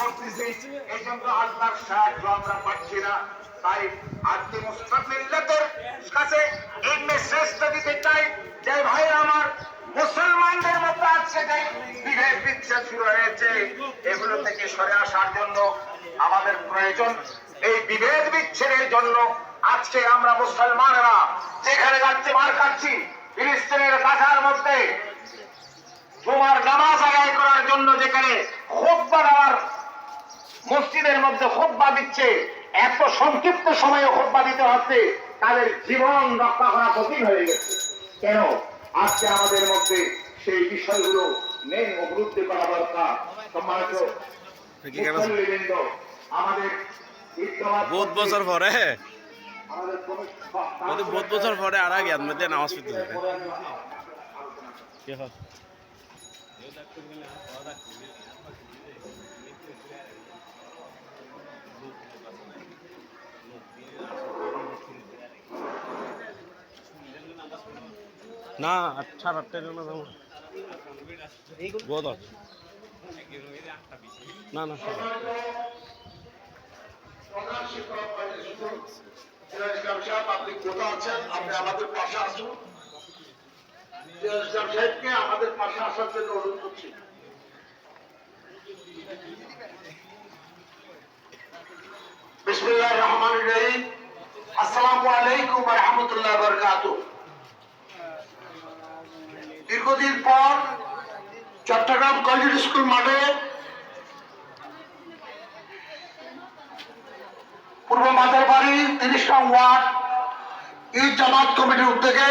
করতেছি, এই জন্য আল্লাহর সাহায্য আমরা পাচ্ছি না। তাই আজকে মুসলিম মিল্লাতের কাছে এই মেসেজটা দিতে চাই যে, ভাই, আমার মুসলমানদের মধ্যে আজকে যে বিভেদ বিচ্ছেদ শুরু হয়েছে। এগুলো থেকে সরে আসার জন্য আমাদের প্রয়োজন এই বিভেদ বিচ্ছেদের জন্য আজকে আমরা মুসলমানরা যেখানে যাচ্ছি, মার খাচ্ছি, ফিলিস্তিনের কাছার মধ্যে জুমার নামাজ আদায় করার জন্য যেখানে খোব্বা দেওয়ার মসজিদের মধ্যে খোব্বা দিচ্ছে। এত সংক্ষিপ্ত সময়ে খোব্বা দিতে হচ্ছে তাদের জীবন রক্ষা করা কঠিন হয়ে গেছে। কেন? আজকে আমাদের মধ্যে সেই বিষয়গুলো নেই অবরুদ্ধ করা দরকার। সম্মানিত আমাদের বহুত বছর পরে। বহুত বছর পরে আর আগে মধ্যে নামাজ পড়তে হবে কি হয়? না আচ্ছা আটটা না যাব। বহুত আছে না না আপনি কোথাও আছেন আপনি আমাদের পাশে আসুন আমাদের পাশে আসার জন্য অনুরোধ করছি। দীর্ঘদিন পর চট্টগ্রাম কলেজ স্কুল মাঠে পূর্ব মাথার বাড়ি তিরিশ নং ওয়ার্ড ঈদ জামাত কমিটির উদ্যোগে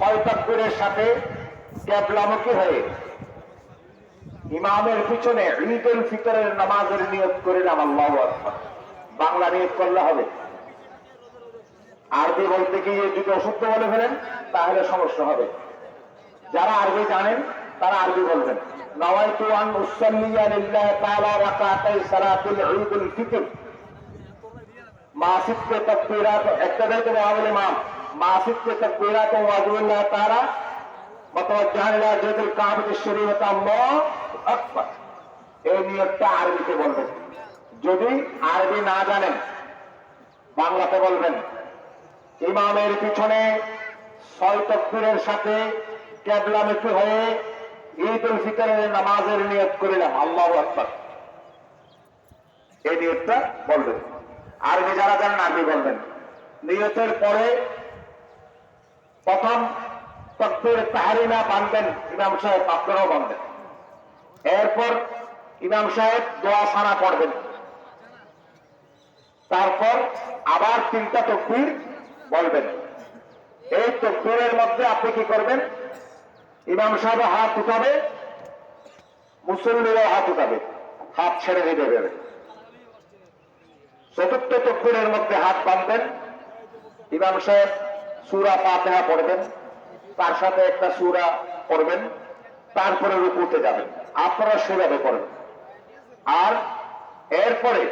শয়তাকুরের সাথে ক্যাবলামুখী হয়ে ইমামের পিছনে ঈদুল ফিতরের নামাজের নিয়োগ করে নাম আল্লাহ বাংলা নিয়োগ করলে হবে। আরবি বলতে গিয়ে যদি অসুস্থ বলে ফেলেন? তাহলে সমস্যা হবে। যারা আরবি জানেন, তারা আরবি বলবেন। নওয়াইতু আন উসাল্লিয়া লিল্লাহ তাআলা রাকাতাই সালাতুল ঈদ ফিতর। মাসিদ তাকবীরাত একটা দায়িত্ব হবে ইমাম। মাসিদকে তকবীরাত ওয়াজুল্লাহ তারা মতওয়াজ্জাহিলা জাদুল কাবতে শরীয়ত আল্লাহ আকবার এই নিয়তটা আরবিতে বলবেন। যদি আরবি না জানেন, বাংলাতে বলবেন, ইমামের পিছনে ছয় তকবীরের সাথে ক্যাবলামুখী হয়ে ঈদ উল ফিতরের নামাজের নিয়ত করিলাম। আল্লাহ আকবার। এই নিয়তটা বলবেন। আরবি যারা জানেন, আরবি বলবেন। নিয়তের পরে প্রথম তকবীর তাহারিনা বাঁধবেন ইমাম সাহেব আপনারাও বাঁধবেন এরপর ইমাম সাহেব দোয়া সানা পড়বেন। তারপর আবার তিনটা তকবীর বলবেন। এই তকবীরের মধ্যে আপনি কি করবেন? ইমাম সাহেব হাত উঠাবে, মুসল্লিরাও হাত উঠাবে, হাত ছেড়ে দিয়ে দেবে চতুর্থ তকবীরের মধ্যে হাত বাঁধবেন ইমাম সাহেব সুরা ফাতেহা পড়বেন। তার সাথে একটা সুরা পড়বেন। তারপরে রুকুতে যাবেন। আপনারা সেভাবে পড়বেন আর এরপরে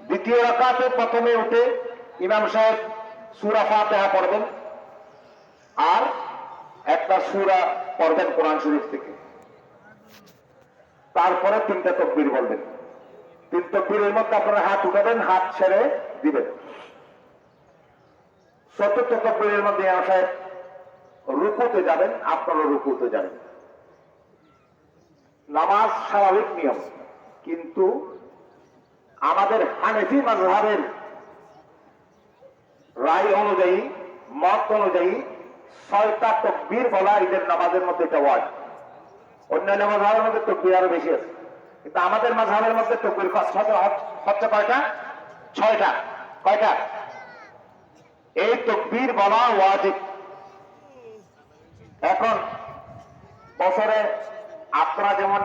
দ্বিতীয় রাকাতে প্রথমে উঠে ইমাম সাহেব সুরা ফাতেহা পড়বেন। আর একটা সুরা পড়বেন কোরআন শরীফ থেকে। তারপরে তিনটা তকবির বলবেন। তিন তকবীরের মধ্যে আপনারা হাত উঠাবেন, হাত ছেড়ে দিবেন। চতুর্থ তকবীরের মধ্যে ইমাম রুকুতে যাবেন আপনারও রুকুতে যাবেন। নামাজ স্বাভাবিক নিয়ম, কিন্তু আমাদের হানেফি mazhabের রায় অনুযায়ী, মত অনুযায়ী ছয়টা তকবীর বলা ঈদের নামাজের মধ্যে এটা ওয়াজ। অন্যান্য মাঝহাবের মধ্যে তকবীর আরও বেশি আছে। কিন্তু আমাদের মাঝহাবের মধ্যে তকবীর হচ্ছে কয়টা? ছয়টা। কয়টা? এই তকবীর বলা ওয়াজিব। এখন বছরে আপনারা যেমন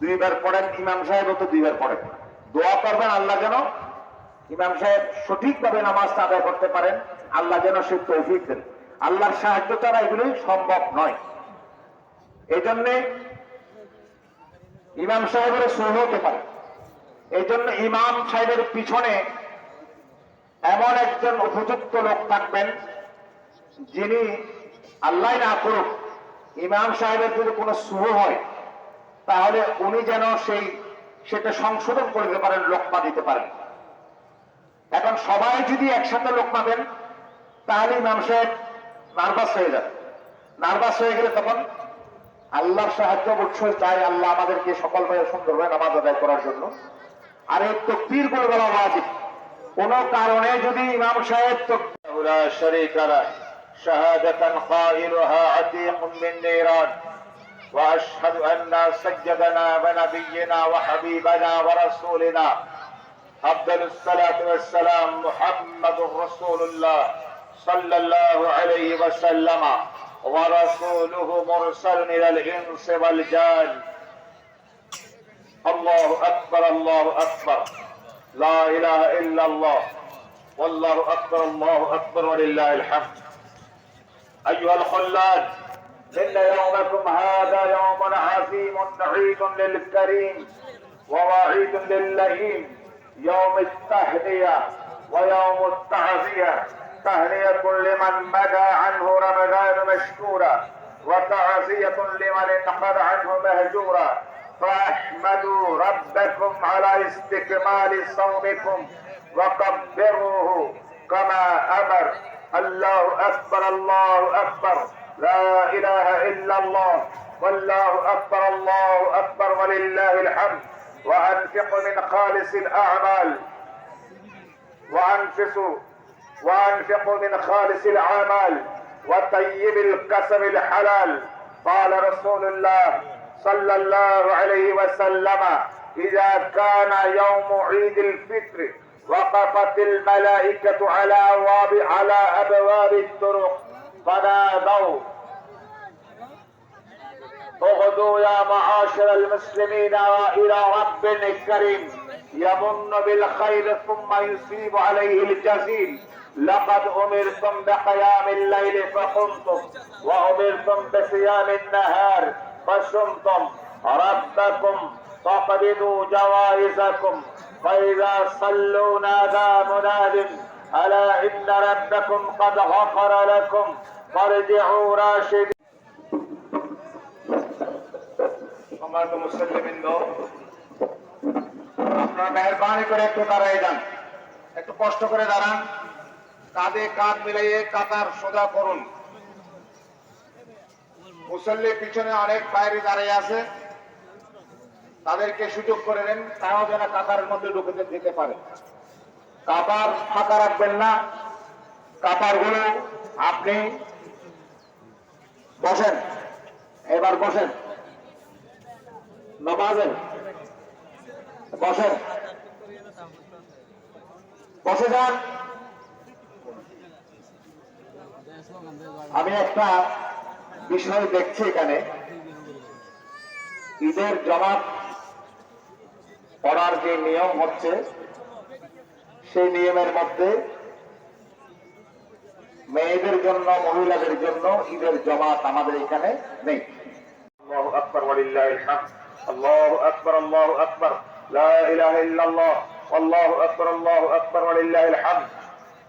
দুইবার পড়েন, ইমাম সাহেবও তো দুইবার পড়েন। দোয়া করবেন আল্লাহ যেন ইমাম সাহেব সঠিকভাবে নামাজটা আদায় করতে পারেন, আল্লাহ যেন সে তৌফিক দেন। আল্লাহর সাহায্য ছাড়া এগুলি সম্ভব নয়। এই জন্যে ইমাম সাহেবের সহ হতে পারে। এই জন্য ইমাম সাহেবের পিছনে এমন একজন উপযুক্ত লোক থাকবেন, যিনি আল্লাহ না করুক, ইমাম সাহেবের যদি কোনো সুহ হয়, তাহলে উনি যেন সেই, সেটা সংশোধন করে দিতে পারেন, লোকমা দিতে পারেন। এখন সবাই যদি একসাথে লোকমা দেন, তাহলে ইমাম সাহেব নার্ভাস হয়ে যাবে। নার্ভাস হয়ে গেলে তখন আল্লাহর সাহায্য অবশ্যই চাই, আল্লাহ আমাদেরকে সকলভাবে সুন্দরভাবে নামাজ আদায় করার জন্য। আর এই তকবীরগুলো বলা ওয়াজিব কোন কারণে যদি ইমাম সাহেব তকবীর لا شريك له شهادة قائلها عتيق من نيران وأشهد أن سيدنا ونبينا وحبيبنا ورسولنا أفضل الصلاة والسلام محمد رسول الله صلى الله عليه وسلم ورسوله مرسل إلى الإنس والجان الله أكبر الله أكبر لا إله إلا الله. والله أكبر الله أكبر ولله الحمد. أيها الخلاد إن يومكم هذا يوم عظيم عيد للكريم ووعيد للئيم يوم التهنئة ويوم التعزية. تهنئة لمن مدى عنه رمضان مشكورا وتعزية لمن انقضى عنه مهجورا. فاحمدوا ربكم على استكمال صومكم وكبروه كما أمر. الله أكبر الله أكبر. لا إله إلا الله. والله أكبر الله أكبر ولله الحمد. وأنفقوا من خالص الأعمال. وأنفسوا وأنفقوا من خالص الأعمال. وطيب الكسب الحلال. قال رسول الله صلى الله عليه وسلم إذا كان يوم عيد الفطر وقفت الملائكة على أبواب على أبواب الطرق فنادوا. اغدوا يا معاشر المسلمين إلى رب كريم يمن بالخير ثم يصيب عليه الجزيل. لقد أمرتم بقيام الليل فقمتم وأمرتم بصيام النهار. فصمتم ربكم فقبضوا جوائزكم فإذا صلوا نادى مناد ألا إن ربكم قد غفر لكم فارجعوا راشدين সম্মানিত মুসলিমবৃন্দ আপনারা মেহরবানি করে একটু দাঁড়াই যান একটু কষ্ট করে দাঁড়ান কাঁধে কাঁধ মিলাইয়ে কাতার সোজা করুন মুসল্লির পিছনে অনেক বাইরে দাঁড়িয়ে আছে। তাদেরকে সুযোগ করে দেন, তারাও যেন কাতারের মধ্যে ঢুকে যেতে পারে। কাতার ফাঁকা রাখবেন না। কাতারগুলো আপনি বসেন। এবার বসেন। নামাজেন বসেন। বসে যান। আমি একটা বিষয় দেখছে এখানে। ঈদের জমাত পড়ার যে নিয়ম হচ্ছে, সেই নিয়মের মধ্যে মেয়েদের জন্য, মহিলাদের জন্য ঈদের জমাত আমাদের এখানে নেই। আকবর আল্লাহ আকবর আল্লাহ আকবর। আল্লাহ আকবর আল্লাহ আকবর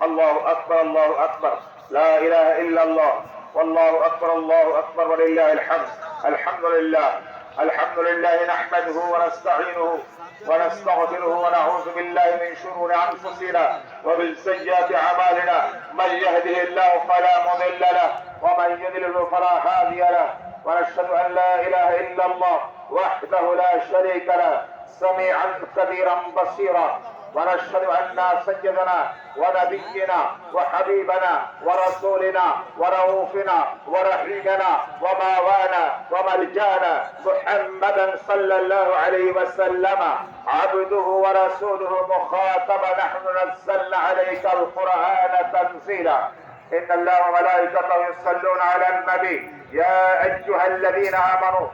আল্লাহ আকবর আল্লাহ আকবর। লা ইলাহা ইল্লাল্লাহ। إله إلا والله أكبر الله أكبر ولله الحمد الحمد لله الحمد لله نحمده ونستعينه ونستغفره ونعوذ بالله من شرور أنفسنا ومن سيئات أعمالنا. من يهده الله فلا مضل له ومن يضلل فلا هادي له. ونشهد أن لا إله إلا الله وحده لا شريك له. سميعا كبيرا بصيرا. ونشهد أن سيدنا ونبينا وحبيبنا ورسولنا ورؤوفنا ورحيمنا وماوانا وملجأنا محمدا صلى الله عليه وسلم. عبده ورسوله مخاطب نحن نزلنا عليك القرآن تنزيلا. إن الله وملائكته يصلون على النبي. يا أيها الذين آمنوا